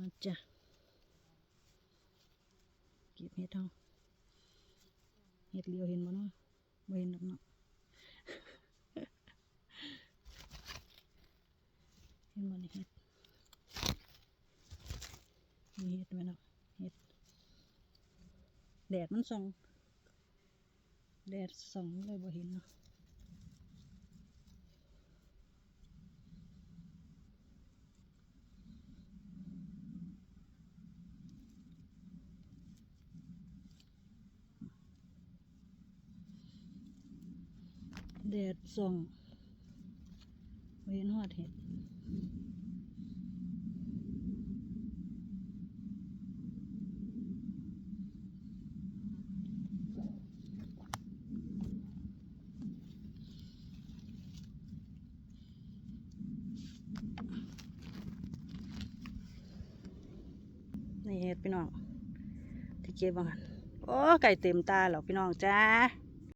มาจ้ะเก็บเห็ดเฮาเห็ดเลียวเห็นบ่เนาะบ่เห็นดอกเนาะเห็นบ่นี่เห็ดมีเห็ดไหมเนาะเห็ดแดดมันส่องแดดส่องเลยบ่เห็นเนาะ แดดส่องเห็นฮอดเห็ดนี่เห็ดพี่น้องที่เก็บบ้างโอ้ไก่เต็มตาแล้วพี่น้องจ้า